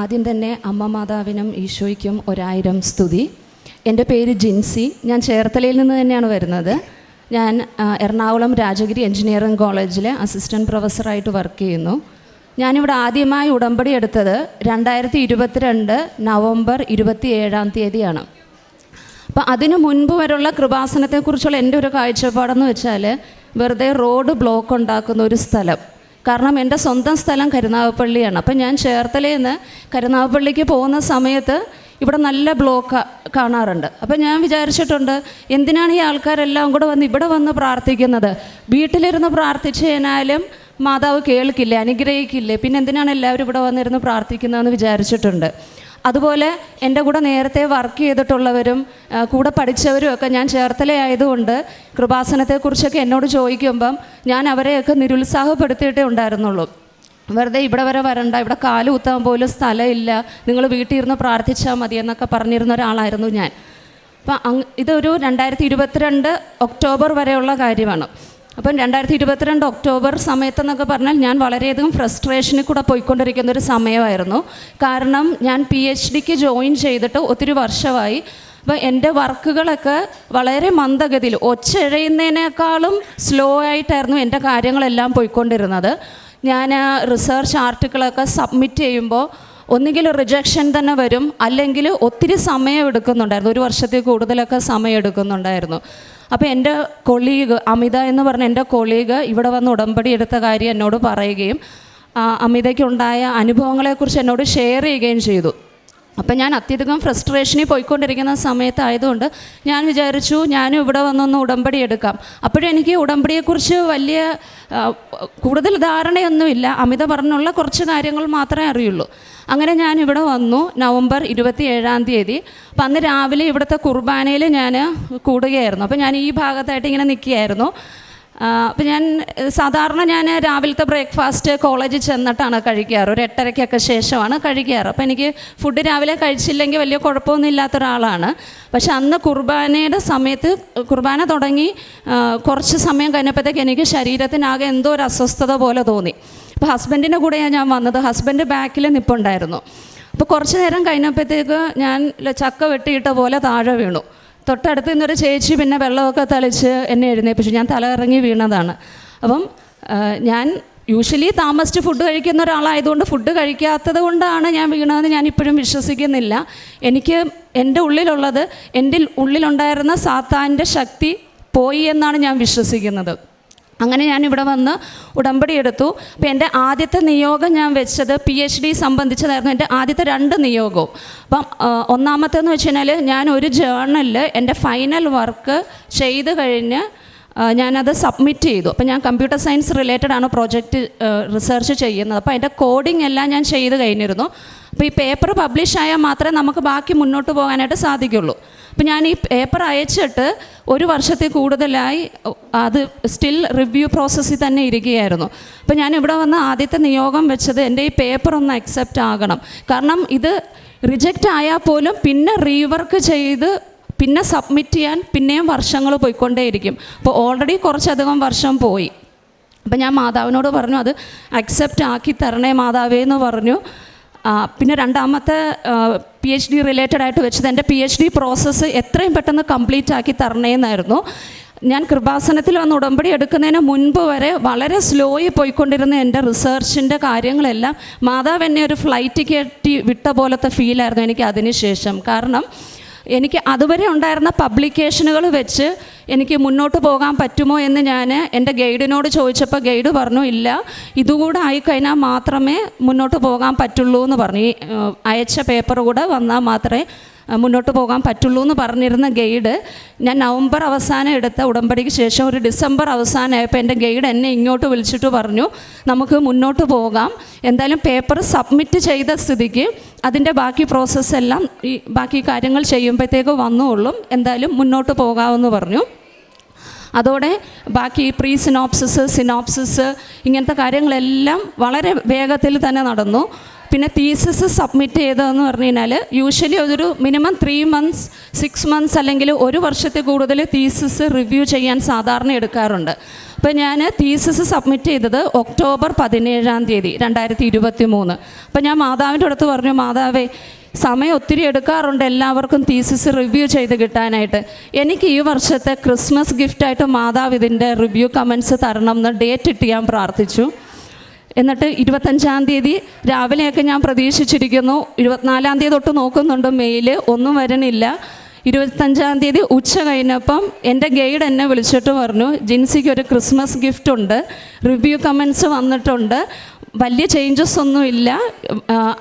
ആദ്യം തന്നെ അമ്മ മാതാവിനും ഈശോയ്ക്കും ഒരായിരം സ്തുതി. എന്റെ പേര് ജിൻസി. ഞാൻ ചേർത്തലയിൽ നിന്ന് തന്നെയാണ് വരുന്നത്. ഞാൻ എറണാകുളം രാജഗിരി എഞ്ചിനീയറിംഗ് കോളേജിൽ അസിസ്റ്റന്റ് പ്രൊഫസറായിട്ട് വർക്ക് ചെയ്യുന്നു. ഞാനിവിടെ ആദ്യമായി ഉടമ്പടി എടുത്തത് രണ്ടായിരത്തി ഇരുപത്തിരണ്ട് നവംബർ ഇരുപത്തി ഏഴാം തീയതിയാണ്. അപ്പം അതിനു മുൻപ് വരെയുള്ള കൃപാസനത്തെക്കുറിച്ചുള്ള എന്റെ ഒരു കാഴ്ചപ്പാടെന്ന് വെച്ചാൽ വെറുതെ റോഡ് ബ്ലോക്ക് ഉണ്ടാക്കുന്ന ഒരു സ്ഥലം. കാരണം എന്റെ സ്വന്തം സ്ഥലം കരുനാഗപ്പള്ളിയാണ്. അപ്പം ഞാൻ ചേർത്തലയിൽ നിന്ന് കരുനാഗപ്പള്ളിക്ക് പോകുന്ന സമയത്ത് ഇവിടെ നല്ല ബ്ലോക്ക് കാണാറുണ്ട്. അപ്പം ഞാൻ വിചാരിച്ചിട്ടുണ്ട് എന്തിനാണ് ഈ ആൾക്കാരെല്ലാം കൂടെ വന്ന് ഇവിടെ വന്ന് പ്രാർത്ഥിക്കുന്നത്? വീട്ടിലിരുന്ന് പ്രാർത്ഥിച്ചു കഴിഞ്ഞാലും മാതാവ് കേൾക്കില്ലേ അനുഗ്രഹിക്കില്ലേ? പിന്നെ എന്തിനാണ് എല്ലാവരും ഇവിടെ വന്നിരുന്ന് പ്രാർത്ഥിക്കുന്നതെന്ന് വിചാരിച്ചിട്ടുണ്ട്. അതുപോലെ എന്റെ കൂടെ നേരത്തെ വർക്ക് ചെയ്തിട്ടുള്ളവരും കൂടെ പഠിച്ചവരും ഒക്കെ ഞാൻ ചേർത്തലയായതുകൊണ്ട് കൃപാസനത്തെക്കുറിച്ചൊക്കെ എന്നോട് ചോദിക്കുമ്പം ഞാൻ അവരെയൊക്കെ നിരുത്സാഹപ്പെടുത്തിയിട്ടേ ഉണ്ടായിരുന്നുള്ളൂ. വെറുതെ ഇവിടെ വരെ വരണ്ട ഇവിടെ കാൽ കുത്താൻ പോലും സ്ഥലമില്ല നിങ്ങൾ വീട്ടിൽ ഇരുന്ന് പ്രാർത്ഥിച്ചാൽ മതി എന്നൊക്കെ പറഞ്ഞിരുന്ന ഒരാളായിരുന്നു ഞാൻ. അപ്പം ഇതൊരു രണ്ടായിരത്തി ഇരുപത്തിരണ്ട് ഒക്ടോബർ വരെയുള്ള കാര്യമാണ്. അപ്പം രണ്ടായിരത്തി ഇരുപത്തിരണ്ട് ഒക്ടോബർ സമയത്തെന്നൊക്കെ പറഞ്ഞാൽ ഞാൻ വളരെയധികം ഫ്രസ്ട്രേഷനിൽ കൂടെ പോയിക്കൊണ്ടിരിക്കുന്ന ഒരു സമയമായിരുന്നു. കാരണം ഞാൻ പി എച്ച് ഡിക്ക് ജോയിൻ ചെയ്തിട്ട് ഒത്തിരി വർഷമായി. അപ്പം എന്റെ വർക്കുകളൊക്കെ വളരെ മന്ദഗതിയിൽ ഒച്ചഴയുന്നതിനേക്കാളും സ്ലോ ആയിട്ടായിരുന്നു എന്റെ കാര്യങ്ങളെല്ലാം പോയിക്കൊണ്ടിരുന്നത്. ഞാൻ റിസർച്ച് ആർട്ടിക്കിളൊക്കെ സബ്മിറ്റ് ചെയ്യുമ്പോൾ ഒന്നുകിൽ റിജക്ഷൻ തന്നെ വരും അല്ലെങ്കിൽ ഒത്തിരി സമയം എടുക്കുന്നുണ്ടായിരുന്നു. ഒരു വർഷത്തിൽ കൂടുതലൊക്കെ സമയം എടുക്കുന്നുണ്ടായിരുന്നു. അപ്പോൾ എന്റെ കൊളീഗ് അമിത എന്ന് പറഞ്ഞ എന്റെ കൊളീഗ് ഇവിടെ വന്ന് ഉടമ്പടി എടുത്ത കാര്യം എന്നോട് പറയുകയും അമിതയ്ക്കുണ്ടായ അനുഭവങ്ങളെക്കുറിച്ച് എന്നോട് ഷെയർ ചെയ്യുകയും ചെയ്തു. അപ്പം ഞാൻ അത്യധികം ഫ്രസ്ട്രേഷനിൽ പോയിക്കൊണ്ടിരിക്കുന്ന സമയത്തായതുകൊണ്ട് ഞാൻ വിചാരിച്ചു ഞാനും ഇവിടെ വന്നൊന്ന് ഉടമ്പടി എടുക്കാം. അപ്പോഴും എനിക്ക് ഉടമ്പടിയെക്കുറിച്ച് വലിയ കൂടുതൽ ധാരണയൊന്നുമില്ല. അമിത പറഞ്ഞുള്ള കുറച്ച് കാര്യങ്ങൾ മാത്രമേ അറിയുള്ളൂ. അങ്ങനെ ഞാൻ ഇവിടെ വന്നു നവംബർ ഇരുപത്തി ഏഴാം തീയതി. അപ്പം അന്ന് രാവിലെ ഇവിടുത്തെ കുർബാനയിൽ ഞാൻ കൂടുകയായിരുന്നു. അപ്പം ഞാൻ ഈ ഭാഗത്തായിട്ട് ഇങ്ങനെ നിൽക്കുകയായിരുന്നു. അപ്പം ഞാൻ സാധാരണ ഞാൻ രാവിലത്തെ ബ്രേക്ക്ഫാസ്റ്റ് കോളേജിൽ ചെന്നിട്ടാണ് കഴിക്കാറ്. ഒരു എട്ടരയ്ക്കൊക്കെ ശേഷമാണ് കഴിക്കാറ്. അപ്പം എനിക്ക് ഫുഡ് രാവിലെ കഴിച്ചില്ലെങ്കിൽ വലിയ കുഴപ്പമൊന്നും ഇല്ലാത്ത ഒരാളാണ്. പക്ഷെ അന്ന് കുർബാനയുടെ സമയത്ത് കുർബാന തുടങ്ങി കുറച്ച് സമയം കഴിഞ്ഞപ്പോഴത്തേക്ക് എനിക്ക് ശരീരത്തിനാകെ എന്തോ ഒരു അസ്വസ്ഥത പോലെ തോന്നി. അപ്പോൾ ഹസ്ബൻഡിന്റെ കൂടെയാണ് ഞാൻ വന്നത്. ഹസ്ബൻഡ് ബാക്കിൽ നിൽപ്പുണ്ടായിരുന്നു അപ്പോൾ കുറച്ച് നേരം കഴിഞ്ഞപ്പോഴത്തേക്ക് ഞാൻ ചക്ക വെട്ടിയിട്ട പോലെ താഴെ വീണു. തൊട്ടടുത്ത് നിന്നൊരു ചേച്ചി പിന്നെ വെള്ളമൊക്കെ തളിച്ച് എന്നെ എഴുന്നേപ്പിച്ചു. ഞാൻ തല ഇറങ്ങി വീണതാണ്. അപ്പം ഞാൻ യൂഷ്വലി താമസിച്ച് ഫുഡ് കഴിക്കുന്ന ഒരാളായതുകൊണ്ട് ഫുഡ് കഴിക്കാത്തത് കൊണ്ടാണ് ഞാൻ വീണതെന്ന് ഞാൻ ഇപ്പോഴും വിശ്വസിക്കുന്നില്ല. എനിക്ക് എന്റെ ഉള്ളിലുള്ളത് എന്റെ ഉള്ളിലുണ്ടായിരുന്ന സാത്താന്റെ ശക്തി പോയി എന്നാണ് ഞാൻ വിശ്വസിക്കുന്നത്. അങ്ങനെ ഞാൻ ഇവിടെ വന്ന് ഉടമ്പടി എടുത്തു. അപ്പോൾ എന്റെ ആദ്യത്തെ നിയോഗം ഞാൻ വെച്ചത് പി എച്ച് ഡി സംബന്ധിച്ചതായിരുന്നു. എന്റെ ആദ്യത്തെ രണ്ട് നിയോഗവും. അപ്പം ഒന്നാമത്തേന്ന് വെച്ച് കഴിഞ്ഞാൽ ഞാൻ ഒരു ജേർണലിൽ എന്റെ ഫൈനൽ വർക്ക് ചെയ്ത് കഴിഞ്ഞ് ഞാനത് സബ്മിറ്റ് ചെയ്തു. അപ്പോൾ ഞാൻ കമ്പ്യൂട്ടർ സയൻസ് റിലേറ്റഡ് ആണ് പ്രോജക്റ്റ് റിസർച്ച് ചെയ്യുന്നത്. അപ്പോൾ അതിന്റെ കോഡിംഗ് എല്ലാം ഞാൻ ചെയ്ത് കഴിഞ്ഞിരുന്നു. അപ്പോൾ ഈ പേപ്പർ പബ്ലിഷ് ആയാൽ മാത്രമേ നമുക്ക് ബാക്കി മുന്നോട്ട് പോകാനായിട്ട് സാധിക്കുള്ളൂ. അപ്പോൾ ഞാൻ ഈ പേപ്പർ അയച്ചിട്ട് ഒരു വർഷത്തിൽ കൂടുതലായി അത് സ്റ്റിൽ റിവ്യൂ പ്രോസസ്സിൽ തന്നെ ഇരിക്കുകയായിരുന്നു. അപ്പം ഞാൻ ഇവിടെ വന്ന് ആദ്യത്തെ നിയോഗം വെച്ചത് എന്റെ ഈ പേപ്പർ ഒന്ന് അക്സെപ്റ്റ് ആകണം. കാരണം ഇത് റിജക്റ്റ് ആയാൽ പോലും പിന്നെ റീവർക്ക് ചെയ്ത് പിന്നെ സബ്മിറ്റ് ചെയ്യാൻ പിന്നെയും വർഷങ്ങൾ പോയിക്കൊണ്ടേയിരിക്കും. അപ്പോൾ ഓൾറെഡി കുറച്ചധികം വർഷം പോയി. അപ്പം ഞാൻ മാതാവിനോട് പറഞ്ഞു അത് അക്സെപ്റ്റ് ആക്കി തരണേ മാതാവേ എന്ന് പറഞ്ഞു. പിന്നെ രണ്ടാമത്തെ പി എച്ച് ഡി റിലേറ്റഡ് ആയിട്ട് വെച്ചത് എന്റെ പി എച്ച് ഡി പ്രോസസ്സ് എത്രയും പെട്ടെന്ന് കംപ്ലീറ്റ് ആക്കി തരണേന്നായിരുന്നു. ഞാൻ കൃപാസനത്തിൽ വന്ന് ഉടമ്പടി എടുക്കുന്നതിന് മുൻപ് വരെ വളരെ സ്ലോയിൽ പോയിക്കൊണ്ടിരുന്ന എന്റെ റിസർച്ചിന്റെ കാര്യങ്ങളെല്ലാം മാതാവ് എന്നെ ഒരു ഫ്ലൈറ്റ് കയറ്റി വിട്ട പോലത്തെ ഫീലായിരുന്നു എനിക്ക് അതിന് ശേഷം. കാരണം എനിക്ക് അതുവരെ ഉണ്ടായിരുന്ന പബ്ലിക്കേഷനുകൾ വെച്ച് എനിക്ക് മുന്നോട്ട് പോകാൻ പറ്റുമോ എന്ന് ഞാൻ എന്റെ ഗൈഡിനോട് ചോദിച്ചപ്പോൾ ഗൈഡ് പറഞ്ഞു ഇല്ല. ഇതുകൂടെ ആയിക്കഴിഞ്ഞാൽ മാത്രമേ മുന്നോട്ട് പോകാൻ പറ്റുള്ളൂ എന്ന് പറഞ്ഞു. അയച്ച പേപ്പർ കൂടെ വന്നാൽ മാത്രമേ മുന്നോട്ട് പോകാൻ പറ്റുള്ളൂ എന്ന് പറഞ്ഞിരുന്ന ഗൈഡ് ഞാൻ നവംബർ അവസാനം എടുത്ത ഉടമ്പടിക്ക് ശേഷം ഒരു ഡിസംബർ അവസാനമായപ്പോൾ എന്റെ ഗൈഡ് എന്നെ ഇങ്ങോട്ട് വിളിച്ചിട്ട് പറഞ്ഞു നമുക്ക് മുന്നോട്ട് പോകാം. എന്തായാലും പേപ്പർ സബ്മിറ്റ് ചെയ്ത സ്ഥിതിക്ക് അതിന്റെ ബാക്കി പ്രോസസ്സെല്ലാം ഈ ബാക്കി കാര്യങ്ങൾ ചെയ്യുമ്പോഴത്തേക്ക് വന്നുകൊള്ളും. എന്തായാലും മുന്നോട്ട് പോകാമെന്ന് പറഞ്ഞു. അതോടെ ബാക്കി പ്രീ സിനോപ്സിസ് സിനോപ്സിസ് ഇങ്ങനത്തെ കാര്യങ്ങളെല്ലാം വളരെ വേഗത്തിൽ തന്നെ നടന്നു. പിന്നെ തീസിസ് സബ്മിറ്റ് ചെയ്തതെന്ന് പറഞ്ഞു കഴിഞ്ഞാൽ യൂഷ്വലി അതൊരു minimum three months six months അല്ലെങ്കിൽ ഒരു വർഷത്തിൽ കൂടുതൽ തീസിസ് റിവ്യൂ ചെയ്യാൻ സാധാരണ എടുക്കാറുണ്ട്. അപ്പോൾ ഞാൻ തീസിസ് സബ്മിറ്റ് ചെയ്തത് ഒക്ടോബർ പതിനേഴാം തീയതി രണ്ടായിരത്തി ഇരുപത്തി മൂന്ന് അപ്പോൾ ഞാൻ മാതാവിന്റെ അടുത്ത് പറഞ്ഞു മാതാവേ സമയം ഒത്തിരി എടുക്കാറുണ്ട് എല്ലാവർക്കും തീസിസ് റിവ്യൂ ചെയ്ത് കിട്ടാനായിട്ട്. എനിക്ക് ഈ വർഷത്തെ ക്രിസ്മസ് ഗിഫ്റ്റായിട്ട് മാതാവ് ഇതിന്റെ റിവ്യൂ കമൻസ് തരണം എന്ന് ഡേറ്റ് ഇട്ട് ഞാൻ പ്രാർത്ഥിച്ചു. എന്നിട്ട് ഇരുപത്തഞ്ചാം തീയതി രാവിലെയൊക്കെ ഞാൻ പ്രതീക്ഷിച്ചിരിക്കുന്നു. ഇരുപത്തിനാലാം തീയതി തൊട്ട് നോക്കുന്നുണ്ട്. മെയിൽ ഒന്നും വരണില്ല ഇരുപത്തഞ്ചാം തീയതി ഉച്ച കഴിഞ്ഞപ്പം എന്റെ ഗൈഡ് എന്നെ വിളിച്ചിട്ട് പറഞ്ഞു ജിൻസിക്ക് ഒരു ക്രിസ്മസ് ഗിഫ്റ്റ് ഉണ്ട്. റിവ്യൂ കമൻസ് വന്നിട്ടുണ്ട്. വലിയ ചേഞ്ചസ് ഒന്നുമില്ല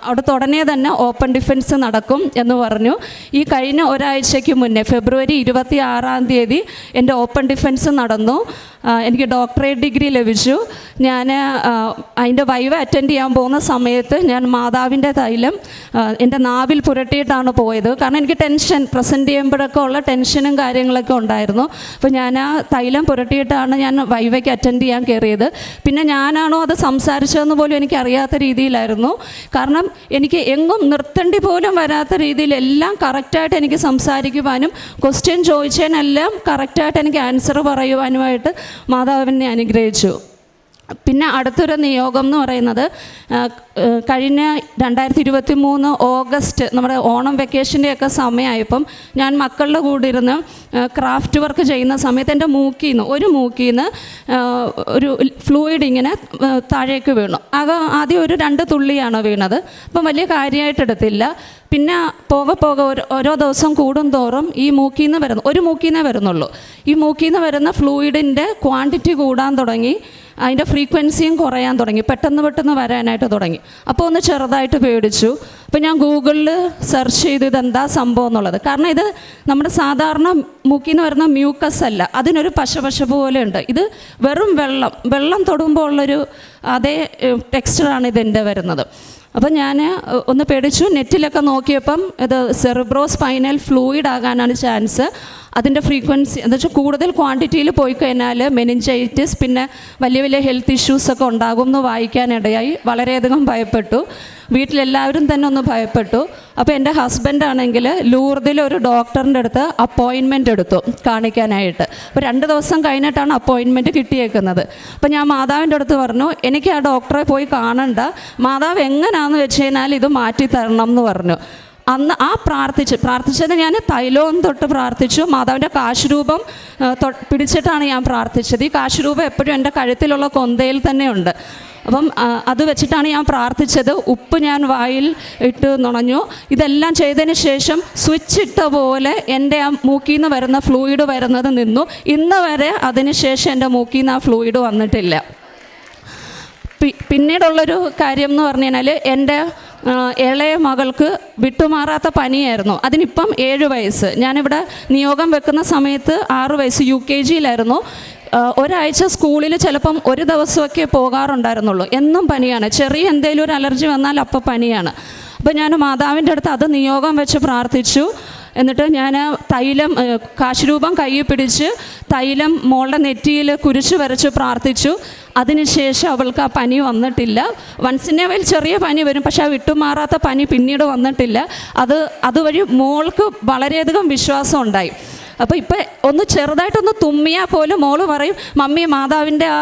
അവിടുത്തെ ഉടനെ തന്നെ ഓപ്പൺ ഡിഫൻസ് നടക്കും എന്ന് പറഞ്ഞു. ഈ കഴിഞ്ഞ ഒരാഴ്ചയ്ക്ക് മുന്നേ ഫെബ്രുവരി ഇരുപത്തി ആറാം തീയതി എന്റെ ഓപ്പൺ ഡിഫൻസ് നടന്നു. എനിക്ക് ഡോക്ടറേറ്റ് ഡിഗ്രി ലഭിച്ചു. ഞാൻ അതിന്റെ വൈവ് അറ്റൻഡ് ചെയ്യാൻ പോകുന്ന സമയത്ത് ഞാൻ മാതാവിന്റെ തൈലം എന്റെ നാവിൽ പുരട്ടിയിട്ടാണ് പോയത്. കാരണം എനിക്ക് ടെൻഷൻ പ്രസന്റ് ചെയ്യുമ്പോഴൊക്കെ ഉള്ള ടെൻഷനും കാര്യങ്ങളൊക്കെ ഉണ്ടായിരുന്നു. അപ്പോൾ ഞാൻ ആ തൈലം പുരട്ടിയിട്ടാണ് ഞാൻ വൈവയ്ക്ക് അറ്റൻഡ് ചെയ്യാൻ കയറിയത്. പിന്നെ ഞാനാണോ അത് സംസാരിച്ചതെന്ന് പോലും എനിക്കറിയാത്ത രീതിയിലായിരുന്നു. കാരണം എനിക്ക് എങ്ങും നിർത്തേണ്ടി പോലും വരാത്ത രീതിയിൽ എല്ലാം കറക്റ്റായിട്ട് എനിക്ക് സംസാരിക്കുവാനും ക്വസ്റ്റ്യൻ ചോദിച്ചതിനെല്ലാം കറക്റ്റായിട്ട് എനിക്ക് ആൻസർ പറയുവാനുമായിട്ട് മാതാവിനെ അനുഗ്രഹിച്ചു. പിന്നെ അടുത്തൊരു നിയോഗം എന്ന് പറയുന്നത് കഴിഞ്ഞ രണ്ടായിരത്തി ഇരുപത്തി മൂന്ന് ഓഗസ്റ്റ് നമ്മുടെ ഓണം വെക്കേഷന്റെയൊക്കെ സമയമായപ്പം ഞാൻ മക്കളുടെ കൂടെ ഇരുന്ന് ക്രാഫ്റ്റ് വർക്ക് ചെയ്യുന്ന സമയത്ത് എന്റെ മൂക്കിൽ നിന്ന് ഒരു മൂക്കിൽ നിന്ന് ഒരു ഫ്ലൂയിഡ് ഇങ്ങനെ താഴേക്ക് വീണു. ആകെ ആദ്യം ഒരു രണ്ട് തുള്ളിയാണ് വീണത്. അപ്പം വലിയ കാര്യമായിട്ട് എടുത്തില്ല പിന്നെ പോകെ പോകെ ഓരോ ദിവസം കൂടും തോറും ഈ മൂക്കിൽ നിന്ന് വരുന്നു ഒരു മൂക്കിൽ നിന്നേ വരുന്നുള്ളൂ. ഈ മൂക്കിൽ നിന്ന് വരുന്ന ഫ്ലൂയിഡിന്റെ ക്വാണ്ടിറ്റി കൂടാൻ തുടങ്ങി അതിന്റെ ഫ്രീക്വൻസിയും കുറയാൻ തുടങ്ങി പെട്ടെന്ന് പെട്ടെന്ന് വരാനായിട്ട് തുടങ്ങി. അപ്പോൾ ഒന്ന് ചെറുതായിട്ട് പേടിച്ചു. അപ്പോൾ ഞാൻ ഗൂഗിളിൽ സെർച്ച് ചെയ്തു ഇതെന്താ സംഭവം എന്നുള്ളത്. കാരണം ഇത് നമ്മുടെ സാധാരണ മൂക്കിൽ നിന്ന് വരുന്ന മ്യൂക്കസ് അല്ല അതിനൊരു പശപശ പോലെ ഉണ്ട്. ഇത് വെറും വെള്ളം വെള്ളം തൊടുമ്പോൾ ഉള്ളൊരു അതേ ടെക്സ്ചറാണ് ഇതിന്റെ വരുന്നത്. അപ്പം ഞാൻ ഒന്ന് പേടിച്ചു. നെറ്റിലൊക്കെ നോക്കിയപ്പം ഇത് സെറിബ്രോ സ്പൈനൽ ഫ്ലൂയിഡ് ആകാനാണ് ചാൻസ്. അതിന്റെ ഫ്രീക്വൻസി എന്ന് വെച്ചാൽ കൂടുതൽ ക്വാണ്ടിറ്റിയിൽ പോയി കഴിഞ്ഞാൽ മെനിഞ്ചൈറ്റിസ് പിന്നെ വലിയ വലിയ ഹെൽത്ത് ഇഷ്യൂസൊക്കെ ഉണ്ടാകും എന്ന് വായിക്കാനിടയായി വളരെയധികം ഭയപ്പെട്ടു. വീട്ടിലെല്ലാവരും തന്നെ ഒന്ന് ഭയപ്പെട്ടു. അപ്പോൾ എന്റെ ഹസ്ബൻഡ് ആണെങ്കിൽ ലൂർദിൽ ഒരു ഡോക്ടറിന്റെ അടുത്ത് അപ്പോയിൻമെന്റ് എടുത്തു കാണിക്കാനായിട്ട്. അപ്പോൾ രണ്ട് ദിവസം കഴിഞ്ഞിട്ടാണ് അപ്പോയിൻമെന്റ് കിട്ടിയേക്കുന്നത്. അപ്പോൾ ഞാൻ മാതാവിന്റെ അടുത്ത് പറഞ്ഞു എനിക്ക് ആ ഡോക്ടറെ പോയി കാണണ്ട. മാതാവ് എങ്ങനെയാണെന്ന് വെച്ച് കഴിഞ്ഞാൽ ഇത് മാറ്റി തരണം എന്ന് പറഞ്ഞു. അന്ന് ആ പ്രാർത്ഥിച്ച് പ്രാർത്ഥിച്ചത് ഞാൻ തൈലവും തൊട്ട് പ്രാർത്ഥിച്ചു. മാതാവിന്റെ കാശുരൂപം പിടിച്ചിട്ടാണ് ഞാൻ പ്രാർത്ഥിച്ചത്. ഈ കാശുരൂപം എപ്പോഴും എന്റെ കഴുത്തിലുള്ള കൊന്തയിൽ തന്നെയുണ്ട്. അപ്പം അത് വെച്ചിട്ടാണ് ഞാൻ പ്രാർത്ഥിച്ചത്. ഉപ്പ് ഞാൻ വായിൽ ഇട്ട് നുണഞ്ഞു. ഇതെല്ലാം ചെയ്തതിന് ശേഷം സ്വിച്ച് ഇട്ട പോലെ എന്റെ ആ മൂക്കിൽ നിന്ന് വരുന്ന ഫ്ലൂയിഡ് വരുന്നത് നിന്നു. ഇന്ന് വരെ അതിന് ശേഷം എന്റെ മൂക്കിൽ നിന്ന് ആ ഫ്ലൂയിഡ് വന്നിട്ടില്ല. പിന്നീടുള്ളൊരു കാര്യം എന്ന് പറഞ്ഞു കഴിഞ്ഞാൽ എന്റെ ഇളയ മകൾക്ക് വിട്ടുമാറാത്ത പനിയായിരുന്നു. അതിനിപ്പം ഏഴ് വയസ്സ്. ഞാനിവിടെ നിയോഗം വെക്കുന്ന സമയത്ത് ആറ് വയസ്സ് യു കെ ജിയിലായിരുന്നു. ഒരാഴ്ച സ്കൂളിൽ ചിലപ്പം ഒരു ദിവസമൊക്കെ പോകാറുണ്ടായിരുന്നുള്ളൂ. എന്നും പനിയാണ്. ചെറിയ എന്തെങ്കിലും ഒരു അലർജി വന്നാൽ അപ്പം പനിയാണ്. അപ്പോൾ ഞാൻ മാതാവിന്റെ അടുത്ത് അത് നിയോഗം വെച്ച് പ്രാർത്ഥിച്ചു. എന്നിട്ട് ഞാൻ തൈലം ഏഹ്, കാശുരൂപം കയ്യിൽ പിടിച്ച് തൈലം മോളുടെ നെറ്റിയിൽ കുരിശ് വരച്ച് പ്രാർത്ഥിച്ചു. അതിനുശേഷം അവൾക്ക് ആ പനി വന്നിട്ടില്ല. വൺസിനെ വയൽ ചെറിയ പനി വരും പക്ഷെ ആ വിട്ടുമാറാത്ത പനി പിന്നീട് വന്നിട്ടില്ല. അത് അതുവഴി മോൾക്ക് വളരെയധികം വിശ്വാസം ഉണ്ടായി അപ്പോൾ ഇപ്പം ഒന്ന് ചെറുതായിട്ടൊന്ന് തുമ്മിയാൽ പോലും മോൾ പറയും മമ്മി മാതാവിന്റെ ആ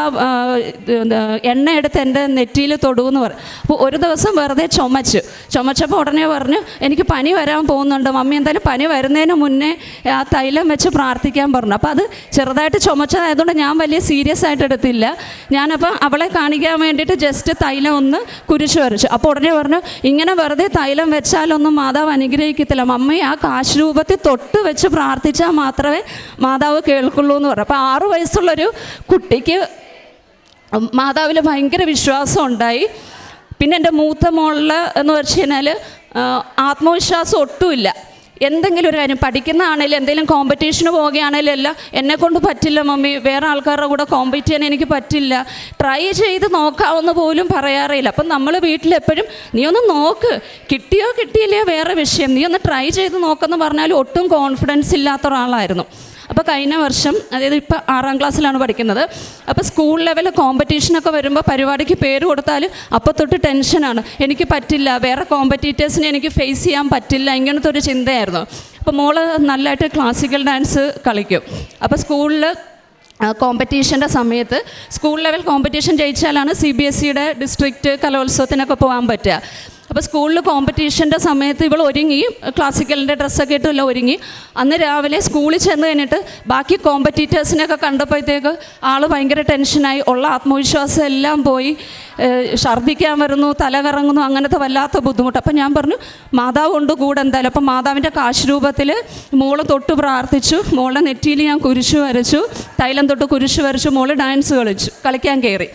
എണ്ണ എടുത്ത് എന്റെ നെറ്റിയിൽ തൊടുവെന്ന് പറയും. അപ്പോൾ ഒരു ദിവസം വെറുതെ ചുമച്ചു. ചുമച്ചപ്പോൾ ഉടനെ പറഞ്ഞു എനിക്ക് പനി വരാൻ പോകുന്നുണ്ട്. മമ്മി എന്തായാലും പനി വരുന്നതിന് മുന്നേ ആ തൈലം വെച്ച് പ്രാർത്ഥിക്കാൻ പറഞ്ഞു. അപ്പോൾ അത് ചെറുതായിട്ട് ചുമച്ചതായതുകൊണ്ട് ഞാൻ വലിയ സീരിയസ് ആയിട്ട് എടുത്തില്ല. ഞാനപ്പോൾ അവളെ കാണിക്കാൻ വേണ്ടിയിട്ട് ജസ്റ്റ് തൈലം ഒന്ന് കുരിശ് വരച്ചു. അപ്പോൾ ഉടനെ പറഞ്ഞു ഇങ്ങനെ വെറുതെ തൈലം വെച്ചാലൊന്നും മാതാവ് അനുഗ്രഹിക്കത്തില്ല. മമ്മി ആ കാശ് രൂപത്തിൽ തൊട്ട് വെച്ച് പ്രാർത്ഥിച്ചാൽ മാത്രമേ മാതാവ് കേൾക്കുള്ളൂ എന്ന് പറഞ്ഞു അപ്പോൾ ആറു വയസ്സുള്ളൊരു കുട്ടിക്ക് മാതാവിൽ ഭയങ്കര വിശ്വാസം ഉണ്ടായി പിന്നെ എന്റെ മൂത്ത മോളിൽ എന്ന് വെച്ച് കഴിഞ്ഞാൽ ആത്മവിശ്വാസം ഒട്ടുമില്ല. എന്തെങ്കിലും ഒരു കാര്യം പഠിക്കുന്നതാണേലും എന്തെങ്കിലും കോമ്പറ്റീഷന് പോവുകയാണേലും അല്ല എന്നെ കൊണ്ട് പറ്റില്ല മമ്മി. വേറെ ആൾക്കാരുടെ കൂടെ കോമ്പറ്റ് ചെയ്യാൻ എനിക്ക് പറ്റില്ല. ട്രൈ ചെയ്ത് നോക്കാവുന്ന പോലും പറയാറില്ല അപ്പം നമ്മൾ വീട്ടിലെപ്പോഴും നീ ഒന്ന് നോക്ക്. കിട്ടിയോ കിട്ടിയില്ലയോ വേറെ വിഷയം. നീ ഒന്ന് ട്രൈ ചെയ്ത് നോക്കെന്ന് പറഞ്ഞാൽ ഒട്ടും കോൺഫിഡൻസ് ഇല്ലാത്ത ഒരാളായിരുന്നു. അപ്പോൾ കഴിഞ്ഞ വർഷം അതായത് ഇപ്പോൾ ആറാം ക്ലാസ്സിലാണ് പഠിക്കുന്നത്. അപ്പോൾ സ്കൂൾ ലെവൽ കോമ്പറ്റീഷനൊക്കെ വരുമ്പോൾ പരിപാടിക്ക് പേര് കൊടുത്താൽ അപ്പോൾ തൊട്ട് ടെൻഷനാണ് എനിക്ക് പറ്റില്ല വേറെ കോമ്പറ്റീറ്റേഴ്സിനെ എനിക്ക് ഫേസ് ചെയ്യാൻ പറ്റില്ല ഇങ്ങനത്തെ ഒരു ചിന്തയായിരുന്നു. അപ്പോൾ മോൾ നല്ലതായിട്ട് ക്ലാസിക്കൽ ഡാൻസ് കളിക്കും. അപ്പോൾ സ്കൂളിൽ കോമ്പറ്റീഷന്റെ സമയത്ത് സ്കൂൾ ലെവൽ കോമ്പറ്റീഷൻ ജയിച്ചാലാണ് സി ബി എസ് സിയുടെ ഡിസ്ട്രിക്റ്റ് കലോത്സവത്തിനൊക്കെ പോകാൻ പറ്റുക. അപ്പോൾ സ്കൂളിൽ കോമ്പറ്റീഷന്റെ സമയത്ത് ഇവൾ ഒരുങ്ങി ക്ലാസിക്കലിന്റെ ഡ്രസ്സൊക്കെ ഇട്ട് എല്ലാം ഒരുങ്ങി. അന്ന് രാവിലെ സ്കൂളിൽ ചെന്ന് കഴിഞ്ഞിട്ട് ബാക്കി കോമ്പറ്റീറ്റേഴ്സിനെയൊക്കെ കണ്ടപ്പോഴത്തേക്ക് ആൾ ഭയങ്കര ടെൻഷനായി ഉള്ള ആത്മവിശ്വാസം എല്ലാം പോയി. ഛർദ്ദിക്കാൻ വരുന്നു തല കറങ്ങുന്നു അങ്ങനത്തെ വല്ലാത്ത ബുദ്ധിമുട്ട്. അപ്പം ഞാൻ പറഞ്ഞു മാതാവ് കൊണ്ട് കൂടെ എന്തായാലും. അപ്പം മാതാവിന്റെ കാശ്രൂപത്തിൽ മോൾ തൊട്ട് പ്രാർത്ഥിച്ചു. മോളെ നെറ്റിയിൽ ഞാൻ കുരിശു വരച്ചു. തൈലം തൊട്ട് കുരിശു വരച്ചു. മോൾ ഡാൻസ് കളിച്ചു. കളിക്കാൻ കയറി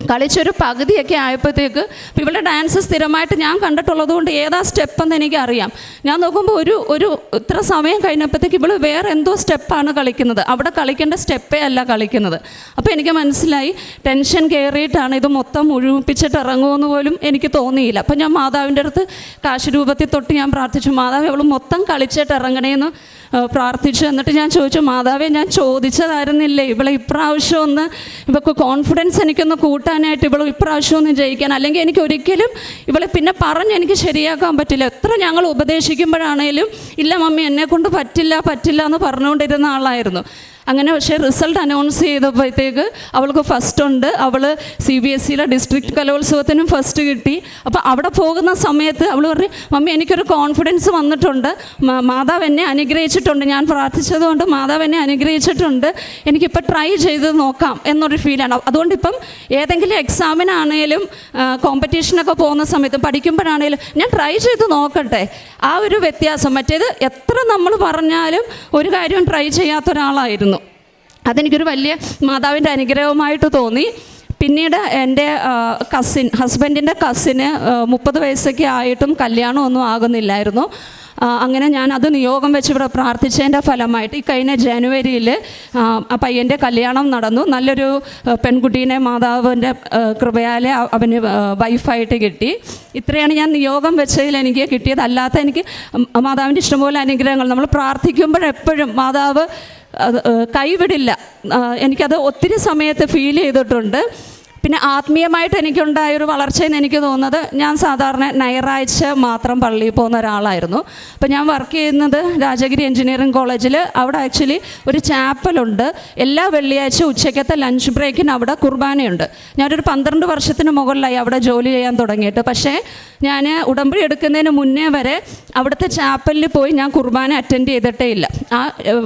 കളിച്ചൊരു പകുതിയൊക്കെ ആയപ്പോഴത്തേക്ക് ഇവളുടെ ഡാൻസ് സ്ഥിരമായിട്ട് ഞാൻ കണ്ടിട്ടുള്ളത് കൊണ്ട് ഏതാ സ്റ്റെപ്പെന്ന് എനിക്കറിയാം. ഞാൻ നോക്കുമ്പോൾ ഒരു ഒരു ഇത്ര സമയം കഴിഞ്ഞപ്പോഴത്തേക്ക് ഇവൾ വേറെ എന്തോ സ്റ്റെപ്പാണ് കളിക്കുന്നത്. അവിടെ കളിക്കേണ്ട സ്റ്റെപ്പേ അല്ല കളിക്കുന്നത്. അപ്പോൾ എനിക്ക് മനസ്സിലായി ടെൻഷൻ കയറിയിട്ടാണ് ഇത് മൊത്തം മുഴുമിപ്പിച്ചിട്ട് ഇറങ്ങുമെന്ന് പോലും എനിക്ക് തോന്നിയില്ല. അപ്പോൾ ഞാൻ മാതാവിന്റെ അടുത്ത് കാശ് രൂപത്തിൽ തൊട്ട് ഞാൻ പ്രാർത്ഥിച്ചു മാതാവ് അവൾ മൊത്തം കളിച്ചിട്ട് ഇറങ്ങണേന്ന് പ്രാർത്ഥിച്ചു. എന്നിട്ട് ഞാൻ ചോദിച്ചു മാതാവെ ഞാൻ ചോദിച്ചതായിരുന്നില്ലേ? ഇവളെ ഇപ്രാവശ്യം ഒന്ന് ഇവൾക്ക് കോൺഫിഡൻസ് എനിക്കൊന്ന് കൂട്ടാനായിട്ട് ഇവൾ ഇപ്രാവശ്യമൊന്നും ജയിക്കാൻ അല്ലെങ്കിൽ എനിക്ക് ഒരിക്കലും ഇവളെ പിന്നെ പറഞ്ഞ് എനിക്ക് ശരിയാക്കാൻ പറ്റില്ല. എത്ര ഞങ്ങൾ ഉപദേശിക്കുമ്പോഴാണേലും ഇല്ല മമ്മി എന്നെ കൊണ്ട് പറ്റില്ല പറ്റില്ല എന്ന് പറഞ്ഞുകൊണ്ടിരുന്ന ആളായിരുന്നു. അങ്ങനെ പക്ഷേ റിസൾട്ട് അനൗൺസ് ചെയ്തപ്പോഴത്തേക്ക് അവൾക്ക് ഫസ്റ്റ് ഉണ്ട്. അവൾ സി ബി എസ് സിയിലെ ഡിസ്ട്രിക്ട് കലോത്സവത്തിനും ഫസ്റ്റ് കിട്ടി. അപ്പോൾ അവിടെ പോകുന്ന സമയത്ത് അവൾ പറഞ്ഞു മമ്മി എനിക്കൊരു കോൺഫിഡൻസ് വന്നിട്ടുണ്ട്. മാതാവ് എന്നെ അനുഗ്രഹിച്ചിട്ടുണ്ട്. ഞാൻ പ്രാർത്ഥിച്ചതുകൊണ്ട് മാതാവ് എന്നെ അനുഗ്രഹിച്ചിട്ടുണ്ട്. എനിക്കിപ്പോൾ ട്രൈ ചെയ്ത് നോക്കാം എന്നൊരു ഫീലാണ് അതുകൊണ്ട് ഇപ്പം ഏതെങ്കിലും എക്സാമിനാണേലും കോമ്പറ്റീഷനൊക്കെ പോകുന്ന സമയത്ത് പഠിക്കുമ്പോഴാണേലും ഞാൻ ട്രൈ ചെയ്ത് നോക്കട്ടെ. ആ ഒരു വ്യത്യാസം. മറ്റേത് എത്ര നമ്മൾ പറഞ്ഞാലും ഒരു കാര്യം ട്രൈ ചെയ്യാത്ത ഒരാളായിരുന്നു. അതെനിക്കൊരു വലിയ മാതാവിന്റെ അനുഗ്രഹമായിട്ട് തോന്നി. പിന്നീട് എന്റെ കസിൻ ഹസ്ബൻഡിന്റെ കസിന് മുപ്പത് വയസ്സൊക്കെ ആയിട്ടും കല്യാണമൊന്നും ആകുന്നില്ലായിരുന്നു. അങ്ങനെ ഞാൻ അത് നിയോഗം വെച്ച് ഇവിടെ പ്രാർത്ഥിച്ചതിന്റെ ഫലമായിട്ട് ഈ കഴിഞ്ഞ ജനുവരിയിൽ ആ പയ്യന്റെ കല്യാണം നടന്നു. നല്ലൊരു പെൺകുട്ടീനെ മാതാവിന്റെ കൃപയാലെ അവന് വൈഫായിട്ട് കിട്ടി. ഇത്രയാണ് ഞാൻ നിയോഗം വെച്ചതിൽ എനിക്ക് കിട്ടിയത്. അല്ലാത്ത എനിക്ക് മാതാവിന്റെ ഇഷ്ടംപോലെ അനുഗ്രഹങ്ങൾ. നമ്മൾ പ്രാർത്ഥിക്കുമ്പോഴെപ്പോഴും മാതാവ് കൈവിടില്ല. എനിക്കത് ഒത്തിരി സമയത്ത് ഫീൽ ചെയ്തിട്ടുണ്ട്. പിന്നെ ആത്മീയമായിട്ട് എനിക്കുണ്ടായൊരു വളർച്ചയെന്ന് എനിക്ക് തോന്നുന്നത് ഞാൻ സാധാരണ ഞായറാഴ്ച മാത്രം പള്ളിയിൽ പോകുന്ന ഒരാളായിരുന്നു. അപ്പോൾ ഞാൻ വർക്ക് ചെയ്യുന്നത് രാജഗിരി എഞ്ചിനീയറിംഗ് കോളേജിൽ അവിടെ ആക്ച്വലി ഒരു ചാപ്പലുണ്ട് എല്ലാ വെള്ളിയാഴ്ച ഉച്ചയ്ക്കത്തെ ലഞ്ച് ബ്രേക്കിന് അവിടെ കുർബാനയുണ്ട്. ഞാനൊരു പന്ത്രണ്ട് വർഷത്തിന് മുകളിലായി അവിടെ ജോലി ചെയ്യാൻ തുടങ്ങിയിട്ട്. പക്ഷേ ഞാൻ ഉടമ്പടി എടുക്കുന്നതിന് മുന്നേ വരെ അവിടുത്തെ ചാപ്പലിൽ പോയി ഞാൻ കുർബാന അറ്റൻഡ് ചെയ്തിട്ടേ ഇല്ല. ആ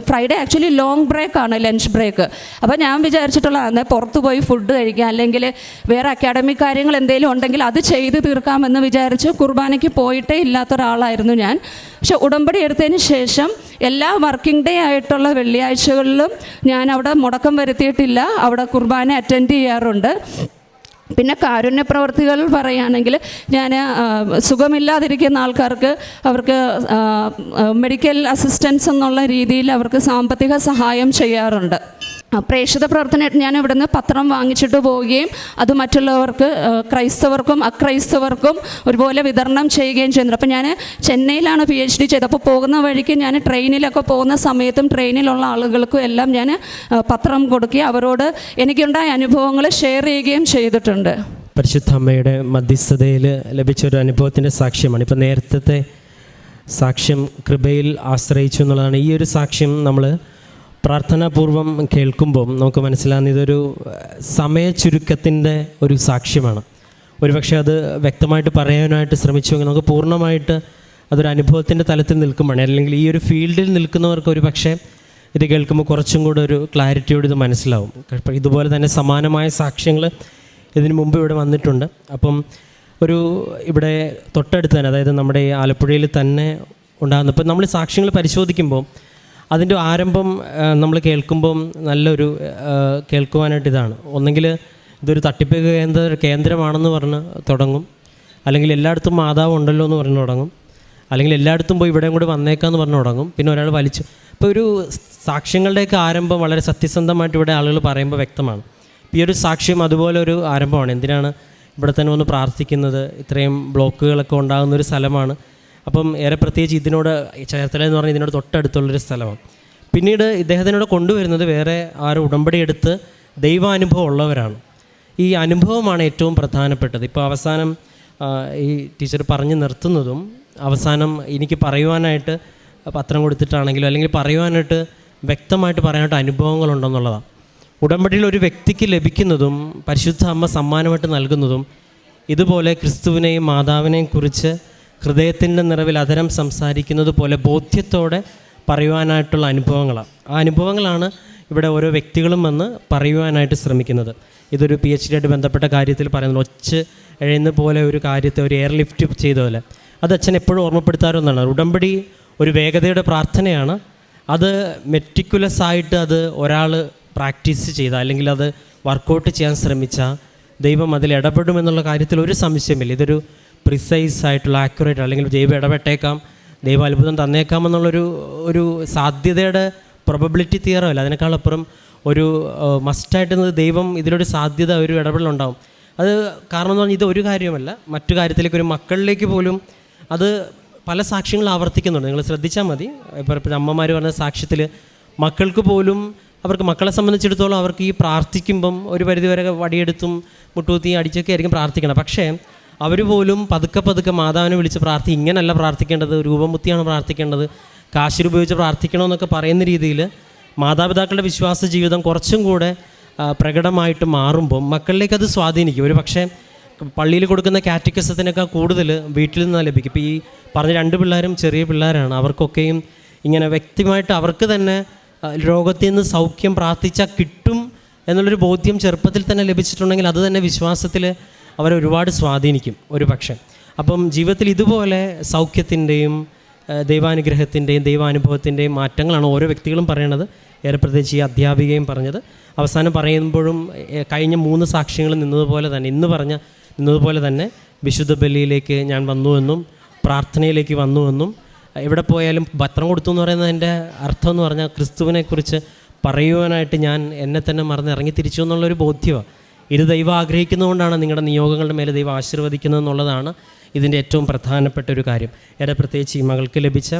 ഫ്രൈഡേ ആക്ച്വലി ലോങ് ബ്രേക്കാണ് ലഞ്ച് ബ്രേക്ക് അപ്പോൾ ഞാൻ വിചാരിച്ചിട്ടുള്ളതാണ് പുറത്ത് പോയി ഫുഡ് കഴിക്കുക അല്ലെങ്കിൽ വേറെ അക്കാഡമിക് കാര്യങ്ങൾ എന്തെങ്കിലും ഉണ്ടെങ്കിൽ അത് ചെയ്ത് തീർക്കാമെന്ന് വിചാരിച്ച്. കുർബാനയ്ക്ക് പോയിട്ടേ ഇല്ലാത്ത ഒരാളായിരുന്നു ഞാൻ. പക്ഷെ ഉടമ്പടി എടുത്തതിന് ശേഷം എല്ലാ വർക്കിംഗ് ഡേ ആയിട്ടുള്ള വെള്ളിയാഴ്ചകളിലും ഞാൻ അവിടെ മുടക്കം വരുത്തിയിട്ടില്ല. അവിടെ കുർബാന അറ്റൻഡ് ചെയ്യാറുണ്ട്. പിന്നെ കാരുണ്യ പ്രവർത്തികൾ പറയുകയാണെങ്കിൽ ഞാൻ സുഖമില്ലാതിരിക്കുന്ന ആൾക്കാർക്ക് അവർക്ക് മെഡിക്കൽ അസിസ്റ്റൻസ് എന്നുള്ള രീതിയിൽ അവർക്ക് സാമ്പത്തിക സഹായം ചെയ്യാറുണ്ട്. പ്രേക്ഷിത പ്രവർത്തനമായിട്ട് ഞാൻ ഇവിടുന്ന് പത്രം വാങ്ങിച്ചിട്ട് പോവുകയും അത് മറ്റുള്ളവർക്ക് ക്രൈസ്തവർക്കും അക്രൈസ്തവർക്കും ഒരുപോലെ വിതരണം ചെയ്യുകയും ചെയ്യുന്നുണ്ട്. അപ്പോൾ ഞാൻ ചെന്നൈയിലാണ് പി എച്ച് ഡി ചെയ്തത്. അപ്പോൾ പോകുന്ന വഴിക്ക് ഞാൻ ട്രെയിനിലൊക്കെ പോകുന്ന സമയത്തും ട്രെയിനിലുള്ള ആളുകൾക്കും എല്ലാം ഞാൻ പത്രം കൊടുക്കുകയും അവരോട് എനിക്കുണ്ടായ അനുഭവങ്ങൾ ഷെയർ ചെയ്യുകയും ചെയ്തിട്ടുണ്ട്. പരിശുദ്ധ അമ്മയുടെ മധ്യസ്ഥതയിൽ ലഭിച്ച ഒരു അനുഭവത്തിന്റെ സാക്ഷ്യമാണ്. ഇപ്പം നേരത്തെ സാക്ഷ്യം കൃപയിൽ ആശ്രയിച്ചു എന്നുള്ളതാണ്. ഈ ഒരു സാക്ഷ്യം നമ്മൾ പ്രാർത്ഥനാപൂർവം കേൾക്കുമ്പം നമുക്ക് മനസ്സിലാകുന്ന ഇതൊരു സമയ ചുരുക്കത്തിന്റെ ഒരു സാക്ഷ്യമാണ്. ഒരുപക്ഷെ അത് വ്യക്തമായിട്ട് പറയാനായിട്ട് ശ്രമിച്ചുവെങ്കിൽ നമുക്ക് പൂർണമായിട്ട് അതൊരു അനുഭവത്തിന്റെ തലത്തിൽ നിൽക്കുമ്പോഴാണ്. അല്ലെങ്കിൽ ഈ ഒരു ഫീൽഡിൽ നിൽക്കുന്നവർക്ക് ഒരു പക്ഷേ ഇത് കേൾക്കുമ്പോൾ കുറച്ചും കൂടെ ഒരു ക്ലാരിറ്റിയോട് ഇത് മനസ്സിലാവും. ഇതുപോലെ തന്നെ സമാനമായ സാക്ഷ്യങ്ങൾ ഇതിനു മുമ്പ് ഇവിടെ വന്നിട്ടുണ്ട്. അപ്പം ഒരു ഇവിടെ തൊട്ടടുത്ത് തന്നെ അതായത് നമ്മുടെ ആലപ്പുഴയിൽ തന്നെ ഉണ്ടാകുന്ന ഇപ്പം നമ്മൾ സാക്ഷ്യങ്ങൾ പരിശോധിക്കുമ്പോൾ അതിന്റെ ആരംഭം നമ്മൾ കേൾക്കുമ്പം നല്ലൊരു കേൾക്കുവാനായിട്ട് ഇതാണ്. ഒന്നെങ്കിൽ ഇതൊരു തട്ടിപ്പ് കേന്ദ്ര കേന്ദ്രമാണെന്ന് പറഞ്ഞ് തുടങ്ങും. അല്ലെങ്കിൽ എല്ലായിടത്തും മാതാവ് ഉണ്ടല്ലോ എന്ന് പറഞ്ഞ് തുടങ്ങും. അല്ലെങ്കിൽ എല്ലായിടത്തും പോയി ഇവിടെയും കൂടി വന്നേക്കാന്ന് പറഞ്ഞ് തുടങ്ങും. പിന്നെ ഒരാൾ വലിച്ചു. ഇപ്പോൾ ഒരു സാക്ഷ്യങ്ങളുടെയൊക്കെ ആരംഭം വളരെ സത്യസന്ധമായിട്ട് ഇവിടെ ആളുകൾ പറയുമ്പോൾ വ്യക്തമാണ്. ഈ ഒരു സാക്ഷ്യം അതുപോലെ ഒരു ആരംഭമാണ്. എന്തിനാണ് ഇവിടെ തന്നെ ഒന്ന് പ്രാർത്ഥിക്കുന്നത്? ഇത്രയും ബ്ലോക്കുകളൊക്കെ ഉണ്ടാകുന്ന ഒരു സ്ഥലമാണ്. അപ്പം ഏറെ പ്രത്യേകിച്ച് ഇതിനോട് ചേർത്തല എന്ന് പറഞ്ഞാൽ ഇതിനോട് തൊട്ടടുത്തുള്ളൊരു സ്ഥലമാണ്. പിന്നീട് ഇദ്ദേഹത്തിനോട് കൊണ്ടുവരുന്നത് വേറെ ആരും ഉടമ്പടി എടുത്ത് ദൈവാനുഭവം ഉള്ളവരാണ്. ഈ അനുഭവമാണ് ഏറ്റവും പ്രധാനപ്പെട്ടത്. ഇപ്പോൾ അവസാനം ഈ ടീച്ചർ പറഞ്ഞു നിർത്തുന്നതും അവസാനം എനിക്ക് പറയുവാനായിട്ട് പത്രം കൊടുത്തിട്ടാണെങ്കിലും അല്ലെങ്കിൽ പറയുവാനായിട്ട് വ്യക്തമായിട്ട് പറയാനായിട്ട് അനുഭവങ്ങളുണ്ടെന്നുള്ളതാണ്. ഉടമ്പടിയിൽ ഒരു വ്യക്തിക്ക് ലഭിക്കുന്നതും പരിശുദ്ധ അമ്മ സമ്മാനമായിട്ട് നൽകുന്നതും ഇതുപോലെ ക്രിസ്തുവിനെയും മാതാവിനെയും കുറിച്ച് ഹൃദയത്തിന്റെ നിറവിൽ അതരം സംസാരിക്കുന്നത് പോലെ ബോധ്യത്തോടെ പറയുവാനായിട്ടുള്ള അനുഭവങ്ങളാണ്. ആ അനുഭവങ്ങളാണ് ഇവിടെ ഓരോ വ്യക്തികളും വന്ന് പറയുവാനായിട്ട് ശ്രമിക്കുന്നത്. ഇതൊരു പി എച്ച് ഡി ആയിട്ട് ബന്ധപ്പെട്ട കാര്യത്തിൽ പറയുന്നത് ഒച്ച എഴുന്ന പോലെ ഒരു കാര്യത്തെ ഒരു എയർ ലിഫ്റ്റ് ചെയ്ത പോലെ. അത് അച്ഛൻ എപ്പോഴും ഓർമ്മപ്പെടുത്താറൊന്നാണ് ഉടമ്പടി ഒരു വേഗതയുടെ പ്രാർത്ഥനയാണ്. അത് മെറ്റിക്കുലസ് ആയിട്ട് അത് ഒരാൾ പ്രാക്ടീസ് ചെയ്ത അല്ലെങ്കിൽ അത് വർക്കൗട്ട് ചെയ്യാൻ ശ്രമിച്ച ദൈവം അതിൽ ഇടപെടുമെന്നുള്ള കാര്യത്തിൽ ഒരു സംശയമില്ല. ഇതൊരു പ്രിസൈസ് ആയിട്ടുള്ള ആക്യുറേറ്റ് അല്ലെങ്കിൽ ദൈവം ഇടപെട്ടേക്കാം ദൈവം അത്ഭുതം തന്നേക്കാം എന്നുള്ളൊരു ഒരു സാധ്യതയുടെ പ്രൊബബിലിറ്റി തിയറമല്ല അതിനേക്കാളപ്പുറം ഒരു മസ്റ്റായിട്ട് ദൈവം ഇതിലൊരു സാധ്യത ഒരു ഇടപെടലുണ്ടാവും. അത് കാരണം എന്ന് പറഞ്ഞാൽ ഇത് ഒരു കാര്യമല്ല. മറ്റു കാര്യത്തിലേക്ക് ഒരു മക്കളിലേക്ക് പോലും അത് പല സാക്ഷ്യങ്ങൾ ആവർത്തിക്കുന്നുണ്ട്. നിങ്ങൾ ശ്രദ്ധിച്ചാൽ മതി. ഇപ്പോൾ അമ്മമാർ പറഞ്ഞ സാക്ഷ്യത്തിൽ മക്കൾക്ക് പോലും അവർക്ക് മക്കളെ സംബന്ധിച്ചിടത്തോളം അവർക്ക് ഈ പ്രാർത്ഥിക്കുമ്പം ഒരു പരിധിവരെ വടിയെടുത്തും മുട്ടുകുത്തിയും അടിച്ചൊക്കെ ആയിരിക്കും പ്രാർത്ഥിക്കണം. പക്ഷേ അവർ പോലും പതുക്കെ പതുക്കെ മാതാവിനെ വിളിച്ച് പ്രാർത്ഥി ഇങ്ങനല്ല പ്രാർത്ഥിക്കേണ്ടത് രൂപമുത്തിയാണ് പ്രാർത്ഥിക്കേണ്ടത് കാശിലുപയോഗിച്ച് പ്രാർത്ഥിക്കണമെന്നൊക്കെ പറയുന്ന രീതിയിൽ മാതാപിതാക്കളുടെ വിശ്വാസ ജീവിതം കുറച്ചും കൂടെ പ്രകടമായിട്ട് മാറുമ്പം മക്കളിലേക്ക് അത് സ്വാധീനിക്കും. ഒരു പക്ഷേ പള്ളിയിൽ കൊടുക്കുന്ന കാറ്റിക്കസത്തിനൊക്കെ കൂടുതൽ വീട്ടിൽ നിന്നാണ് ലഭിക്കും. ഇപ്പോൾ ഈ പറഞ്ഞ രണ്ട് പിള്ളേരും ചെറിയ പിള്ളേരാണ്. അവർക്കൊക്കെയും ഇങ്ങനെ വ്യക്തിമായിട്ട് അവർക്ക് തന്നെ രോഗത്തിൽ നിന്ന് സൗഖ്യം പ്രാർത്ഥിച്ചാൽ കിട്ടും എന്നുള്ളൊരു ബോധ്യം ചെറുപ്പത്തിൽ തന്നെ ലഭിച്ചിട്ടുണ്ടെങ്കിൽ അത് തന്നെ വിശ്വാസത്തിൽ അവരെ ഒരുപാട് സ്വാധീനിക്കും ഒരു പക്ഷേ. അപ്പം ജീവിതത്തിൽ ഇതുപോലെ സൗഖ്യത്തിന്റെയും ദൈവാനുഗ്രഹത്തിന്റെയും ദൈവാനുഭവത്തിന്റെയും മാറ്റങ്ങളാണ് ഓരോ വ്യക്തികളും പറയണത്. ഏറെ പ്രത്യേകിച്ച് ഈ അധ്യാപികയും പറഞ്ഞത്. അവസാനം പറയുമ്പോഴും കഴിഞ്ഞ മൂന്ന് സാക്ഷ്യങ്ങൾ നിന്നതുപോലെ തന്നെ ഇന്ന് പറഞ്ഞ നിന്നതുപോലെ തന്നെ വിശുദ്ധ ബലിയിലേക്ക് ഞാൻ വന്നുവെന്നും പ്രാർത്ഥനയിലേക്ക് വന്നുവെന്നും എവിടെ പോയാലും പത്രം കൊടുത്തു എന്ന് പറയുന്നതിന്റെ അർത്ഥം എന്ന് പറഞ്ഞാൽ ക്രിസ്തുവിനെക്കുറിച്ച് പറയുവാനായിട്ട് ഞാൻ എന്നെ തന്നെ മറന്ന് ഇറങ്ങി തിരിച്ചു എന്നുള്ളൊരു ബോധ്യമാണ് ഇത് ദൈവം ആഗ്രഹിക്കുന്നതുകൊണ്ടാണ് നിങ്ങളുടെ നിയോഗങ്ങളുടെ മേലെ ദൈവം ആശീർവദിക്കുന്നത് എന്നുള്ളതാണ് ഇതിന്റെ ഏറ്റവും പ്രധാനപ്പെട്ട ഒരു കാര്യം. ഏറെ പ്രത്യേകിച്ച് ഈ മകൾക്ക് ലഭിച്ച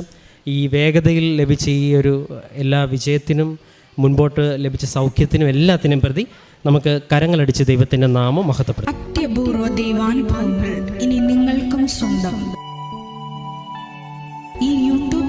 ഈ വേഗതയിൽ ലഭിച്ച ഈ ഒരു എല്ലാ വിജയത്തിനും മുൻപോട്ട് ലഭിച്ച സൗഖ്യത്തിനും എല്ലാത്തിനും പ്രതി നമുക്ക് കരങ്ങളടിച്ച് ദൈവത്തിന്റെ നാമം മഹത്വപ്പെടും അത്യപൂർവ ദൈവാനുഭവങ്ങൾ ഇനി നിങ്ങൾക്കും സ്വന്തം.